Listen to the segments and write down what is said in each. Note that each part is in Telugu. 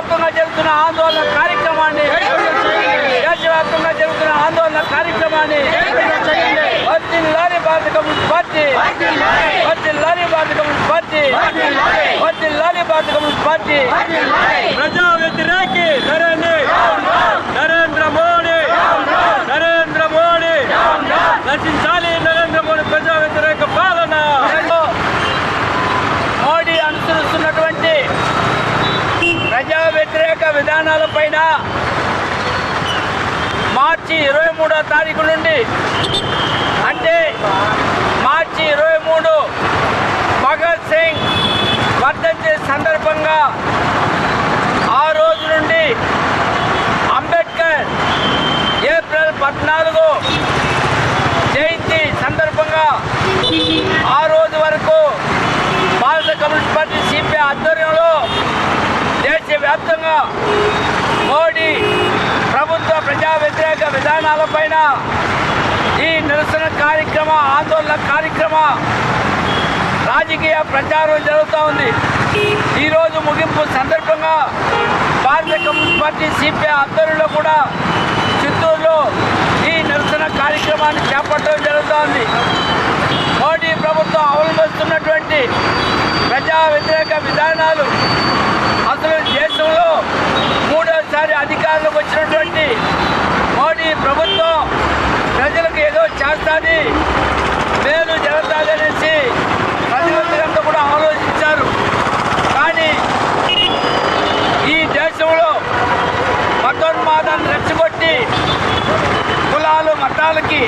దేశవ్యాప్తంగా జరుగుతున్న ఆందోళన కార్యక్రమాన్ని దేశవ్యాప్తంగా జరుగుతున్న ఆందోళన కార్యక్రమాన్ని వర్తిల్లాలి భారత కమ్యూనిస్ట్ పార్టీ వర్తిల్లాలి భారత కమ్యూనిస్ట్ పార్టీ వర్తిల్లాలి భారత కమ్యూనిస్ట్ పార్టీ ప్రజా వ్యతిరేకి నరేంద్ర నరేంద్ర మోడీ నరేంద్ర మోడీ నశించాలి నరేంద్ర మోడీ ప్రజా వ్యతిరేక పాలన మోడీ అనుసరిస్తున్నటువంటి ప్రజా వ్యతిరేక పైన మార్చి ఇరవై మూడో తారీఖు నుండి అంటే మార్చి ఇరవై మూడు భగత్ సింగ్ వర్ధంతి సందర్భంగా ఆ రోజు నుండి అంబేద్కర్ ఏప్రిల్ పద్నాలుగు జయంతి సందర్భంగా ఆ రోజు వరకు భారత కమ్యూనిస్ట్ పార్టీ సిపిఐ ఆధ్వర్యంలో దేశవ్యాప్తంగా మోడీ ప్రభుత్వ ప్రజా వ్యతిరేక విధానాలపైన ఈ నిరసన కార్యక్రమ ఆందోళన కార్యక్రమ రాజకీయ ప్రచారం జరుగుతూ ఉంది. ఈరోజు ముగింపు సందర్భంగా భారత కమ్యూనిస్ట్ పార్టీ సిపిఐ ఆధ్వర్యంలో కూడా చిత్తూరులో ఈ నిరసన కార్యక్రమాన్ని చేపట్టడం జరుగుతోంది మోడీ ప్రభుత్వం అవలంబిస్తున్నటువంటి ప్రజా వ్యతిరేక విధానాలు చేస్తుంది. మేలు జరుగుతుందనేసి ప్రజలందరంతా కూడా ఆలోచించారు. కానీ ఈ దేశంలో మతోన్మాదాన్ని రెచ్చగొట్టి కులాలు మతాలకి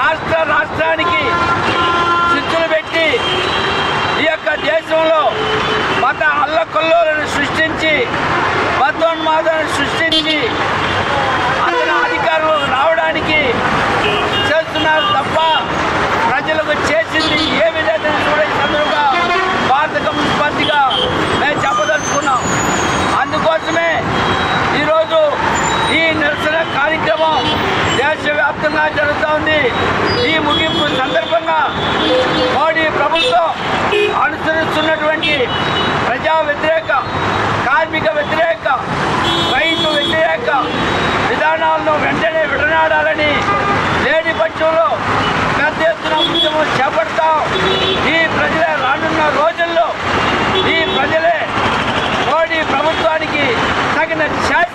రాష్ట్ర రాష్ట్రానికి చిచ్చులు పెట్టి ఈ యొక్క దేశంలో మత అల్లకొల్లోలను సృష్టించి మతోన్మాదాన్ని సృష్టించి అతను అధికారంలో రావడానికి చేస్తున్నారు తప్ప ప్రజలకు చేసింది ఏమి లేదని కూడా ఈ సందర్భంగా భారత కమ్యూనిస్ట్ పార్టీగా మేము చెప్పదలుచుకున్నాం అందుకోసమే ఈరోజు ఈ నిరసన కార్యక్రమం దేశవ్యాప్తంగా జరుగుతోంది ఈ ముగింపు సందర్భంగా మోడీ ప్రభుత్వం అనుసరిస్తున్నటువంటి ప్రజా వ్యతిరేక కార్మిక వ్యతిరేక రైతు వ్యతిరేక విధానాలను వెంటనే విడనాడాలని లేని పక్షంలో పెద్ద ఎత్తున ఉద్యమం చేపడతాం ఈ ప్రజలే రానున్న రోజుల్లో ఈ ప్రజలే మోడీ ప్రభుత్వానికి తగిన శాస్త్ర